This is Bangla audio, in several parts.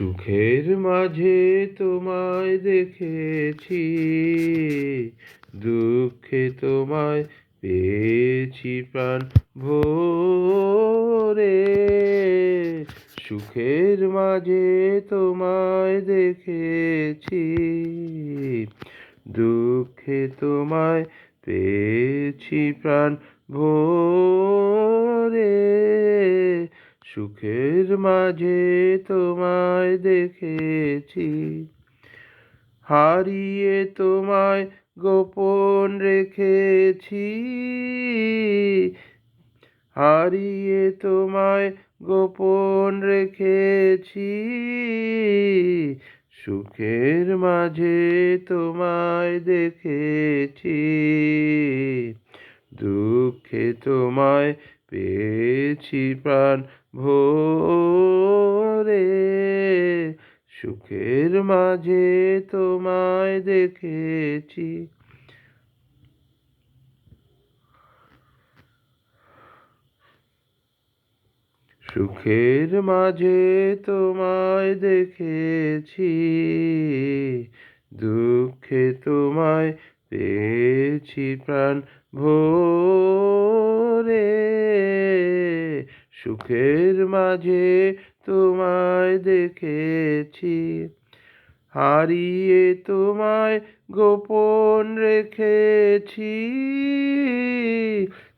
সুখের মাঝে তোমায় দেখেছি, দুঃখে তোমায় পেয়েছি প্রাণ ভরে। সুখের মাঝে তোমায় দেখেছি, দুঃখে তোমায় পেয়েছি প্রাণ ভরে। সুখের মাঝে তোমায় দেখেছি। হারিয়ে তোমায় গোপন রেখেছি। হারিয়ে তোমায় গোপন রেখেছি। সুখের মাঝে তোমায় দেখেছি। দুঃখে তোমায় পেয়েছি প্রাণ ভরে। সুখের মাঝে তোমায় দেখেছি। সুখের মাঝে তোমায় দেখেছি। দুঃখে তোমায় পেয়েছি প্রাণ ভরে। সুখের মাঝে তোমায় দেখেছি। হারিয়ে তোমায় গোপন রেখেছি।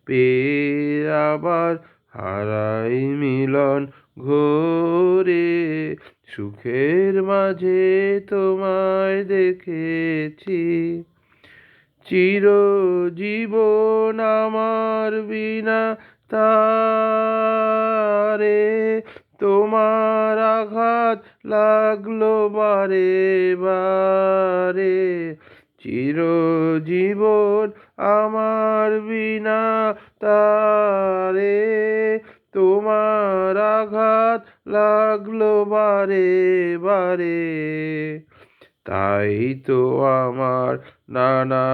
পেয়ে আবার হারাই মিলন ঘোরে। সুখের মাঝে তোমায় দেখেছি। চিরজীবন আমার বিনা তারে তোমার আঘাত লাগল বারে বারে। চিরজীবন আমার বিনা তারে তোমার আঘাত লাগল বারে বারে। তাই তো আমার নানা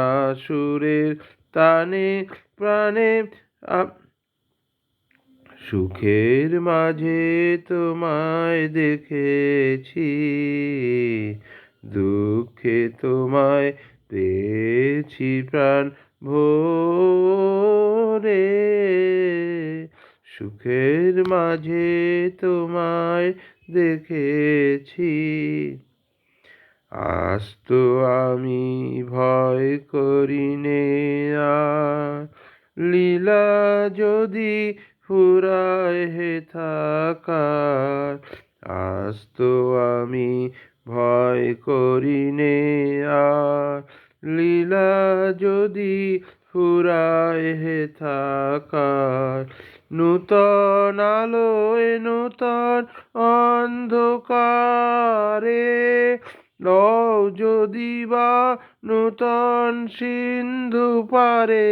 সুরের তানে প্রাণে সুখের মাঝে তোমায় দেখেছি, দুঃখে তোমায় পেয়েছি প্রাণ ভরে। সুখের মাঝে তোমায় দেখেছি, আজ তো আমি ভয় করি নে আর। লীলা যদি ফুরায় হে থাকার। আজ তো আমি ভয় করি নে আর। লীলা যদি ফুরায় হে থাকার, নূতন আলোয় নূতন অন্ধকারে লও যদি বা নূতন সিন্ধু পারে।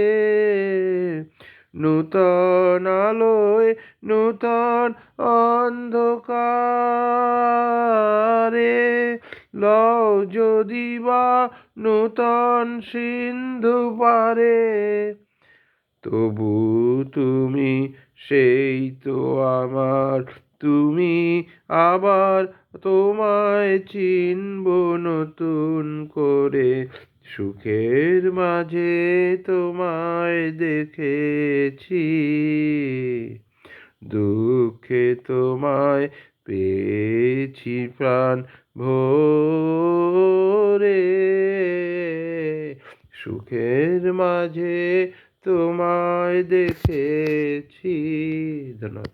নূতন আলোয়, নূতন অন্ধকারে। লও যদি বা নূতন সিন্ধু পারে, তবু তুমি সেই তো আমার। তুমি আবার তোমায় চিনব নতুন করে। সুখের মাঝে তোমায় দেখেছি। দুঃখে তোমায় পেয়েছি প্রাণ ভরে। সুখের মাঝে তোমায় দেখেছি। ধন্যবাদ।